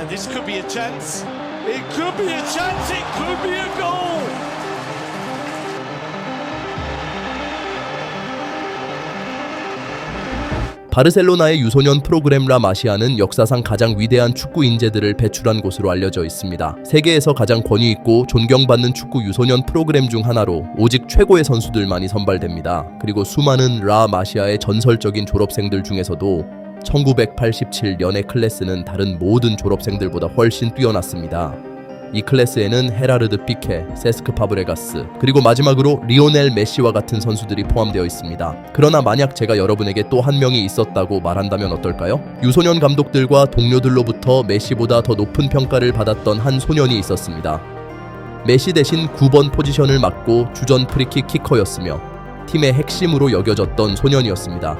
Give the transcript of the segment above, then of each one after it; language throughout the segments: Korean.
And this could be a chance. It could be a chance. It could be a goal. 바르셀로나의 유소년 프로그램 라 마시아는 역사상 가장 위대한 축구 인재들을 배출한 곳으로 알려져 있습니다. 세계에서 가장 권위 있고 존경받는 축구 유소년 프로그램 중 하나로 오직 최고의 선수들만이 선발됩니다. 그리고 수많은 라 마시아의 전설적인 졸업생들 중에서도 1987년의 클래스는 다른 모든 졸업생들보다 훨씬 뛰어났습니다. 이 클래스에는 헤라르드 피케, 세스크 파브레가스, 그리고 마지막으로 리오넬 메시와 같은 선수들이 포함되어 있습니다. 그러나 만약 제가 여러분에게 또 한 명이 있었다고 말한다면 어떨까요? 유소년 감독들과 동료들로부터 메시보다 더 높은 평가를 받았던 한 소년이 있었습니다. 메시 대신 9번 포지션을 맡고 주전 프리킥 키커였으며 팀의 핵심으로 여겨졌던 소년이었습니다.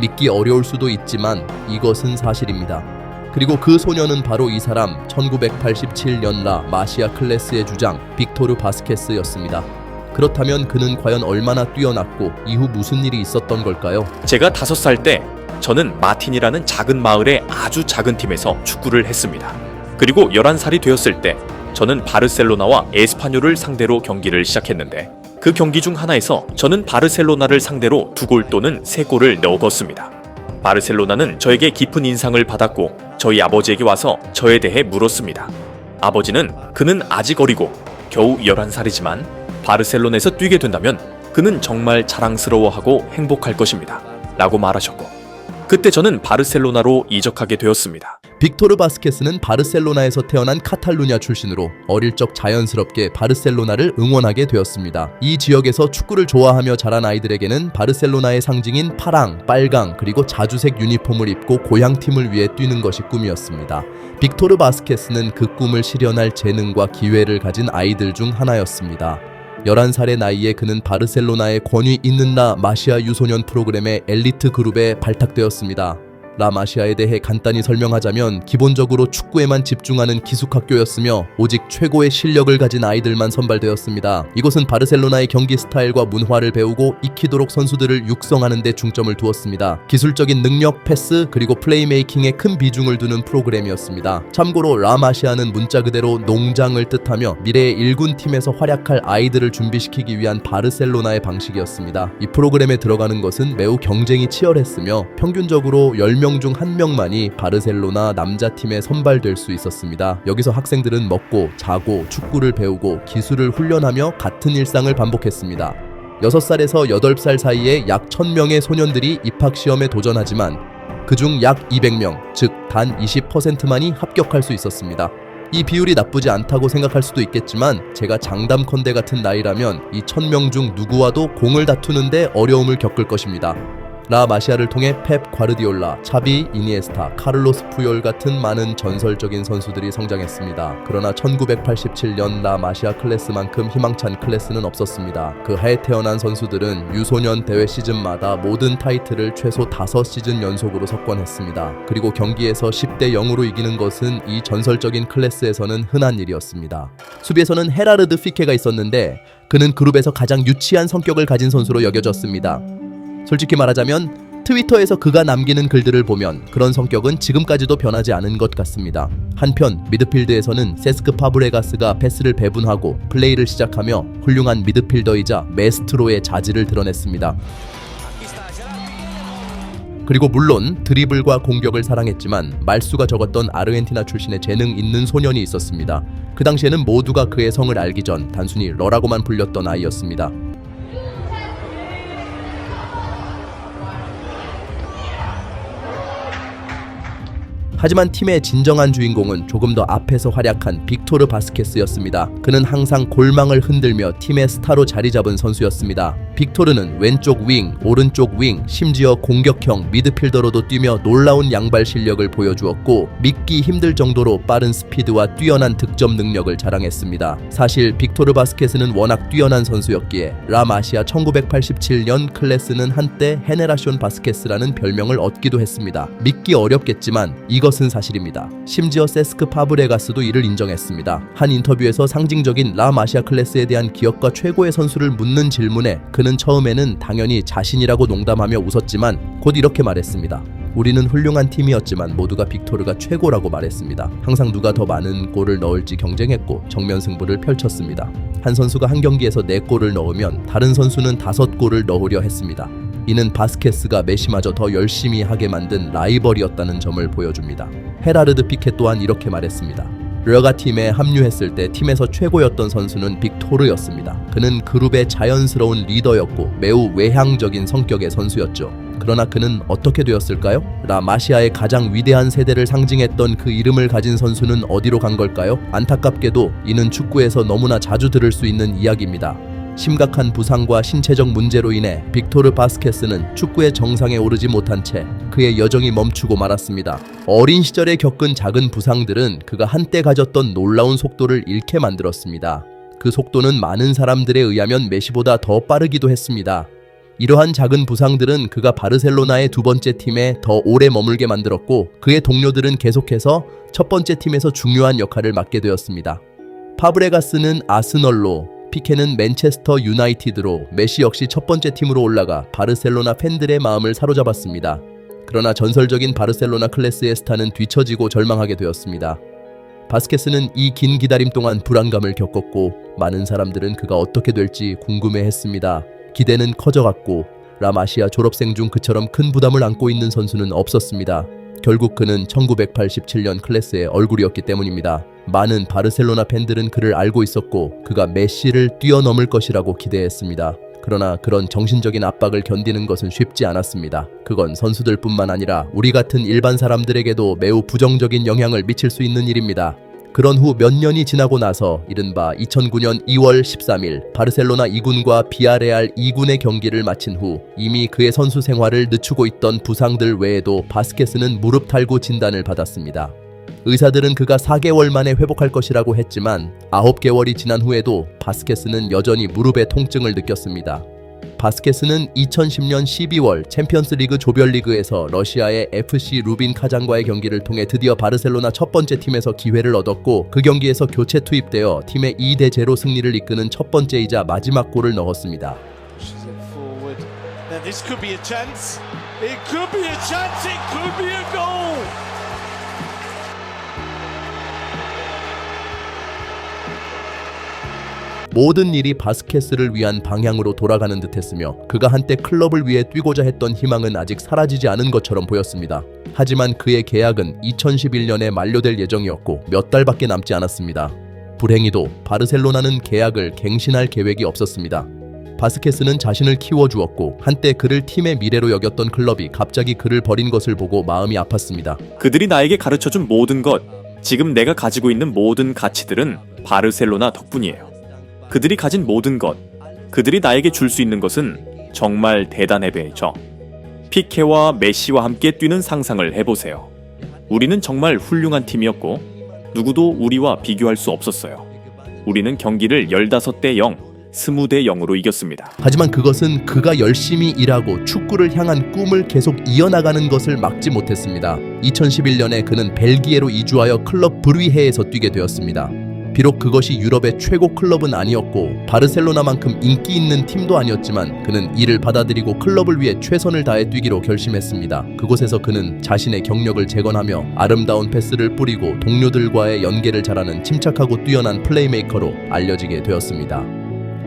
믿기 어려울 수도 있지만 이것은 사실입니다. 그리고 그 소년은 바로 이 사람 1987년 라 마시아 클래스의 주장 빅토르 바스케스였습니다. 그렇다면 그는 과연 얼마나 뛰어났고 이후 무슨 일이 있었던 걸까요? 제가 다섯 살 때 저는 마틴이라는 작은 마을의 아주 작은 팀에서 축구를 했습니다. 그리고 11살이 되었을 때 저는 바르셀로나와 에스파뇰을 상대로 경기를 시작했는데 그 경기 중 하나에서 저는 바르셀로나를 상대로 두 골 또는 세 골을 넣었습니다. 바르셀로나는 저에게 깊은 인상을 받았고 저희 아버지에게 와서 저에 대해 물었습니다. 아버지는 그는 아직 어리고 겨우 11살이지만 바르셀로나에서 뛰게 된다면 그는 정말 자랑스러워하고 행복할 것입니다. 라고 말하셨고 그때 저는 바르셀로나로 이적하게 되었습니다. 빅토르 바스케스는 바르셀로나에서 태어난 카탈루냐 출신으로 어릴 적 자연스럽게 바르셀로나를 응원하게 되었습니다. 이 지역에서 축구를 좋아하며 자란 아이들에게는 바르셀로나의 상징인 파랑, 빨강, 그리고 자주색 유니폼을 입고 고향팀을 위해 뛰는 것이 꿈이었습니다. 빅토르 바스케스는 그 꿈을 실현할 재능과 기회를 가진 아이들 중 하나였습니다. 11살의 나이에 그는 바르셀로나의 권위 있는 라 마시아 유소년 프로그램의 엘리트 그룹에 발탁되었습니다. 라 마시아에 대해 간단히 설명하자면 기본적으로 축구에만 집중하는 기숙학교였으며 오직 최고의 실력을 가진 아이들만 선발되었습니다. 이곳은 바르셀로나의 경기 스타일과 문화를 배우고 익히도록 선수들을 육성하는 데 중점을 두었습니다. 기술적인 능력, 패스, 그리고 플레이메이킹에 큰 비중을 두는 프로그램이었습니다. 참고로 라 마시아는 문자 그대로 농장을 뜻하며 미래의 1군 팀에서 활약할 아이들을 준비시키기 위한 바르셀로나의 방식이었습니다. 이 프로그램에 들어가는 것은 매우 경쟁이 치열했으며 평균적으로 10명 중 한 명만이 바르셀로나 남자팀에 선발될 수 있었습니다. 여기서 학생들은 먹고 자고 축구를 배우고 기술을 훈련하며 같은 일상을 반복했습니다. 6살에서 8살 사이에 약 1000명의 소년들이 입학 시험에 도전하지만 그중 약 200명, 즉 단 20%만이 합격할 수 있었습니다. 이 비율이 나쁘지 않다고 생각할 수도 있겠지만 제가 장담컨대 같은 나이라면 이 1000명 중 누구와도 공을 다투는데 어려움을 겪을 것입니다. 라 마시아를 통해 펩 과르디올라, 차비, 이니에스타, 카를로스 푸열 같은 많은 전설적인 선수들이 성장했습니다. 그러나 1987년 라 마시아 클래스만큼 희망찬 클래스는 없었습니다. 그 해에 태어난 선수들은 유소년 대회 시즌마다 모든 타이틀을 최소 5시즌 연속으로 석권했습니다. 그리고 경기에서 10대 0으로 이기는 것은 이 전설적인 클래스에서는 흔한 일이었습니다. 수비에서는 헤라르드 피케가 있었는데 그는 그룹에서 가장 유치한 성격을 가진 선수로 여겨졌습니다. 솔직히 말하자면 트위터에서 그가 남기는 글들을 보면 그런 성격은 지금까지도 변하지 않은 것 같습니다. 한편 미드필드에서는 세스크 파브레가스가 패스를 배분하고 플레이를 시작하며 훌륭한 미드필더이자 메스트로의 자질을 드러냈습니다. 그리고 물론 드리블과 공격을 사랑했지만 말수가 적었던 아르헨티나 출신의 재능 있는 소년이 있었습니다. 그 당시에는 모두가 그의 성을 알기 전 단순히 러라고만 불렸던 아이였습니다. 하지만 팀의 진정한 주인공은 조금 더 앞에서 활약한 빅 토르 바스케스였습니다. 그는 항상 골망을 흔들며 팀의 스타로 자리 잡은 선수였습니다. 빅토르는 왼쪽 윙, 오른쪽 윙, 심지어 공격형 미드필더로도 뛰며 놀라운 양발 실력을 보여주었고 믿기 힘들 정도로 빠른 스피드와 뛰어난 득점 능력을 자랑했습니다. 사실 빅토르 바스케스는 워낙 뛰어난 선수였기에 라마시아 1987년 클래스는 한때 헤네라숀 바스케스라는 별명을 얻기도 했습니다. 믿기 어렵겠지만 이것은 사실입니다. 심지어 세스크 파브레가스도 이를 인정했습니다. 한 인터뷰에서 상징적인 라마시아 클래스에 대한 기억과 최고의 선수를 묻는 질문에 그는 처음에는 당연히 자신이라고 농담하며 웃었지만 곧 이렇게 말했습니다. 우리는 훌륭한 팀이었지만 모두가 빅토르가 최고라고 말했습니다. 항상 누가 더 많은 골을 넣을지 경쟁했고 정면 승부를 펼쳤습니다. 한 선수가 한 경기에서 4골을 넣으면 다른 선수는 5골을 넣으려 했습니다. 이는 바스케스가 메시마저 더 열심히 하게 만든 라이벌이었다는 점을 보여줍니다. 헤라르드 피케 또한 이렇게 말했습니다. 르가 팀에 합류했을 때 팀에서 최고였던 선수는 빅토르였습니다. 그는 그룹의 자연스러운 리더였고 매우 외향적인 성격의 선수였죠. 그러나 그는 어떻게 되었을까요? 라마시아의 가장 위대한 세대를 상징했던 그 이름을 가진 선수는 어디로 간 걸까요? 안타깝게도 이는 축구에서 너무나 자주 들을 수 있는 이야기입니다. 심각한 부상과 신체적 문제로 인해 빅토르 바스케스는 축구의 정상에 오르지 못한 채 그의 여정이 멈추고 말았습니다. 어린 시절에 겪은 작은 부상들은 그가 한때 가졌던 놀라운 속도를 잃게 만들었습니다. 그 속도는 많은 사람들에 의하면 메시보다 더 빠르기도 했습니다. 이러한 작은 부상들은 그가 바르셀로나의 두 번째 팀에 더 오래 머물게 만들었고 그의 동료들은 계속해서 첫 번째 팀에서 중요한 역할을 맡게 되었습니다. 파브레가스는 아스널로, 피케는 맨체스터 유나이티드로 메시 역시 첫 번째 팀으로 올라가 바르셀로나 팬들의 마음을 사로잡았습니다. 그러나 전설적인 바르셀로나 클래스의 스타는 뒤처지고 절망하게 되었습니다. 바스케스는 이 긴 기다림 동안 불안감을 겪었고 많은 사람들은 그가 어떻게 될지 궁금해했습니다. 기대는 커져갔고 라마시아 졸업생 중 그처럼 큰 부담을 안고 있는 선수는 없었습니다. 결국 그는 1987년 클래스의 얼굴이었기 때문입니다. 많은 바르셀로나 팬들은 그를 알고 있었고 그가 메시를 뛰어넘을 것이라고 기대했습니다. 그러나 그런 정신적인 압박을 견디는 것은 쉽지 않았습니다. 그건 선수들뿐만 아니라 우리 같은 일반 사람들에게도 매우 부정적인 영향을 미칠 수 있는 일입니다. 그런 후 몇 년이 지나고 나서 이른바 2009년 2월 13일 바르셀로나 2군과 비아레알 2군의 경기를 마친 후 이미 그의 선수 생활을 늦추고 있던 부상들 외에도 바스케스는 무릎 탈구 진단을 받았습니다. 의사들은 그가 4개월 만에 회복할 것이라고 했지만 9개월이 지난 후에도 바스케스는 여전히 무릎의 통증을 느꼈습니다. 바스케스는 2010년 12월 챔피언스 리그 조별리그에서 러시아의 FC 루빈 카잔과의 경기를 통해 드디어 바르셀로나 첫 번째 팀에서 기회를 얻었고 그 경기에서 교체 투입되어 팀의 2대 0 승리를 이끄는 첫 번째이자 마지막 골을 넣었습니다. This could be a chance. It could be a chance. It could be a goal. 모든 일이 바스케스를 위한 방향으로 돌아가는 듯했으며 그가 한때 클럽을 위해 뛰고자 했던 희망은 아직 사라지지 않은 것처럼 보였습니다. 하지만 그의 계약은 2011년에 만료될 예정이었고 몇 달밖에 남지 않았습니다. 불행히도 바르셀로나는 계약을 갱신할 계획이 없었습니다. 바스케스는 자신을 키워주었고 한때 그를 팀의 미래로 여겼던 클럽이 갑자기 그를 버린 것을 보고 마음이 아팠습니다. 그들이 나에게 가르쳐준 모든 것, 지금 내가 가지고 있는 모든 가치들은 바르셀로나 덕분이에요. 그들이 가진 모든 것, 그들이 나에게 줄 수 있는 것은 정말 대단해 보이죠. 피케와 메시와 함께 뛰는 상상을 해보세요. 우리는 정말 훌륭한 팀이었고, 누구도 우리와 비교할 수 없었어요. 우리는 경기를 15대 0, 20대 0으로 이겼습니다. 하지만 그것은 그가 열심히 일하고 축구를 향한 꿈을 계속 이어나가는 것을 막지 못했습니다. 2011년에 그는 벨기에로 이주하여 클럽 브루이헤에서 뛰게 되었습니다. 비록 그것이 유럽의 최고 클럽은 아니었고 바르셀로나만큼 인기 있는 팀도 아니었지만 그는 이를 받아들이고 클럽을 위해 최선을 다해 뛰기로 결심했습니다. 그곳에서 그는 자신의 경력을 재건하며 아름다운 패스를 뿌리고 동료들과의 연계를 잘하는 침착하고 뛰어난 플레이메이커로 알려지게 되었습니다.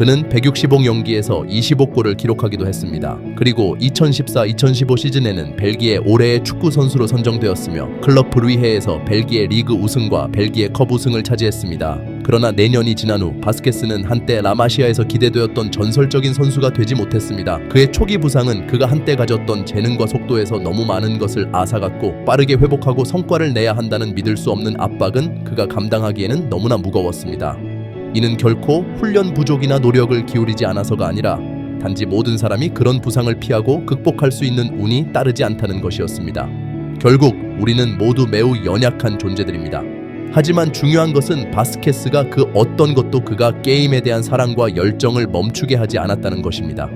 그는 165경기에서 25골을 기록하기도 했습니다. 그리고 2014-2015 시즌에는 벨기에 올해의 축구 선수로 선정되었으며 클럽 브루이헤에서 벨기에 리그 우승과 벨기에 컵 우승을 차지했습니다. 그러나 내년이 지난 후 바스케스는 한때 라마시아에서 기대되었던 전설적인 선수가 되지 못했습니다. 그의 초기 부상은 그가 한때 가졌던 재능과 속도에서 너무 많은 것을 앗아갔고 빠르게 회복하고 성과를 내야 한다는 믿을 수 없는 압박은 그가 감당하기에는 너무나 무거웠습니다. 이는 결코 훈련 부족이나 노력을 기울이지 않아서가 아니라 단지 모든 사람이 그런 부상을 피하고 극복할 수 있는 운이 따르지 않다는 것이었습니다. 결국 우리는 모두 매우 연약한 존재들입니다. 하지만 중요한 것은 바스케스가 그 어떤 것도 그가 게임에 대한 사랑과 열정을 멈추게 하지 않았다는 것입니다.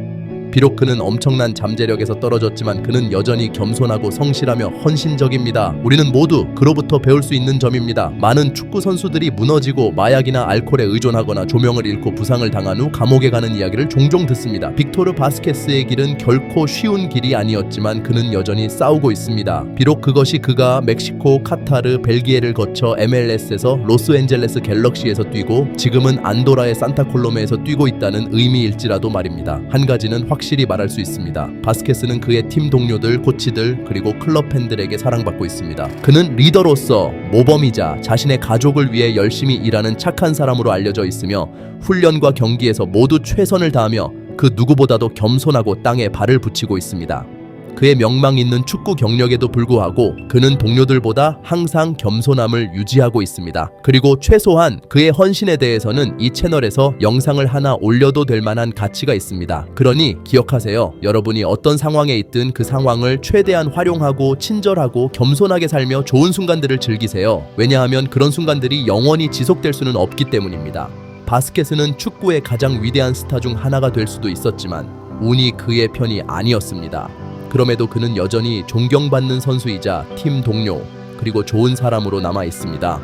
비록 그는 엄청난 잠재력에서 떨어졌지만 그는 여전히 겸손하고 성실하며 헌신적입니다. 우리는 모두 그로부터 배울 수 있는 점입니다. 많은 축구 선수들이 무너지고 마약이나 알코올에 의존하거나 조명을 잃고 부상을 당한 후 감옥에 가는 이야기를 종종 듣습니다. 빅토르 바스케스의 길은 결코 쉬운 길이 아니었지만 그는 여전히 싸우고 있습니다. 비록 그것이 그가 멕시코, 카타르, 벨기에를 거쳐 MLS에서 로스앤젤레스 갤럭시에서 뛰고 지금은 안도라의 산타콜로메에서 뛰고 있다는 의미일지라도 말입니다. 한 가지는 확실히 말할 수 있습니다. 바스케스는 그의 팀 동료들, 코치들 그리고 클럽 팬들에게 사랑받고 있습니다. 그는 리더로서 모범이자 자신의 가족을 위해 열심히 일하는 착한 사람으로 알려져 있으며 훈련과 경기에서 모두 최선을 다하며 그 누구보다도 겸손하고 땅에 발을 붙이고 있습니다. 그의 명망 있는 축구 경력에도 불구하고 그는 동료들보다 항상 겸손함을 유지하고 있습니다. 그리고 최소한 그의 헌신에 대해서는 이 채널에서 영상을 하나 올려도 될 만한 가치가 있습니다. 그러니 기억하세요. 여러분이 어떤 상황에 있든 그 상황을 최대한 활용하고 친절하고 겸손하게 살며 좋은 순간들을 즐기세요. 왜냐하면 그런 순간들이 영원히 지속될 수는 없기 때문입니다. 바스켓은 축구의 가장 위대한 스타 중 하나가 될 수도 있었지만 운이 그의 편이 아니었습니다. 그럼에도 그는 여전히 존경받는 선수이자 팀 동료 그리고 좋은 사람으로 남아 있습니다.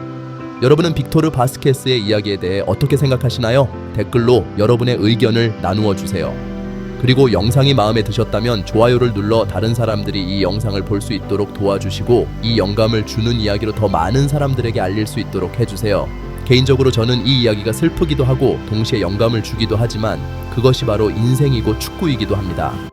여러분은 빅토르 바스케스의 이야기에 대해 어떻게 생각하시나요? 댓글로 여러분의 의견을 나누어 주세요. 그리고 영상이 마음에 드셨다면 좋아요를 눌러 다른 사람들이 이 영상을 볼 수 있도록 도와주시고 이 영감을 주는 이야기로 더 많은 사람들에게 알릴 수 있도록 해주세요. 개인적으로 저는 이 이야기가 슬프기도 하고 동시에 영감을 주기도 하지만 그것이 바로 인생이고 축구이기도 합니다.